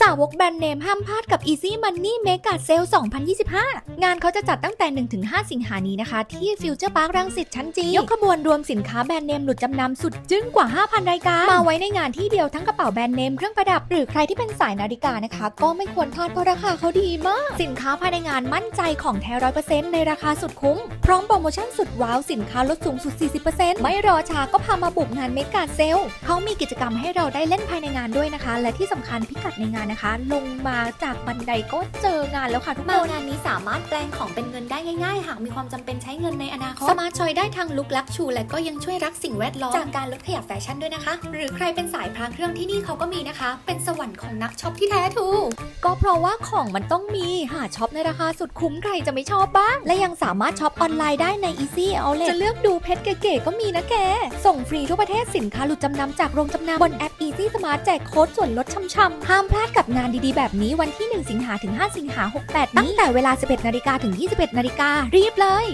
สาวกแบรนด์เนมห้ามพลาดกับ Easy Money Mega Sale 2025 งานเขาจะจัดตั้งแต่ 1-5 สิงหานี้นะคะ ที่ฟิวเจอร์พาร์ครังสิตชั้นจี ยกขบวนรวมสินค้าแบรนด์เนมหลุดจำนำสุดจึ้งกว่า 5,000 รายการ มาไว้ในงานที่เดียวทั้งกระเป๋าแบรนด์เนมเครื่องประดับ หรือใครที่เป็นสายนาฬิกานะคะ ก็ไม่ควรพลาดเพราะราคาเขาดีมาก สินค้าภายในงานมั่นใจของแท้ร้อยเปอร์เซ็นต์ในราคาสุดคุ้ม พร้อมโปรโมชั่นสุดว้าวสินค้าลดสูงสุด 40%ไม่รอช้าก็พามาบุกงานเมกาเซลเขามีกิจกรรมให้เราได้เล่นภายในงานด้วยนะคะ และที่สำคัญพิกัดในงานนะคะ ลงมาจากบันไดก็เจองานแล้วค่ะทุกคนมางานนี้สามารถแปลงของเป็นเงินได้ง่ายๆ หากมีความจำเป็นใช้เงินในอนาคตสามารถชอยได้ทางลุกลักชู และก็ยังช่วยรักสิ่งแวดล้อมจากการลดขยะแฟชั่นด้วยนะคะ หรือใครเป็นสายพระเครื่องที่นี่เขาก็มีนะคะ เป็นสวรรค์ของนักช็อปที่แท้ทรูก็เพราะว่าของมันต้องมีหาช็อปในราคาสุดคุ้มใครจะไม่ชอบบ้าง และยังสามารถช็อปออนไลน์ได้ใน Easy Outlet จะเลือกดูเพชรเก๋ๆก็มีนะแก ส่งฟรีทั่วประเทศสินค้าหลุดจำนำจากโรงจำนำบนแอป Easy Smart แจกโค้ดส่วนลดช่ำๆห้ามพลาดกับงานดีๆ แบบนี้วันที่ 1 สิงหาถึง 5 สิงหา68 ตั้งแต่เวลา 11 นาฬิกาถึง 21 นาฬิการีบเลย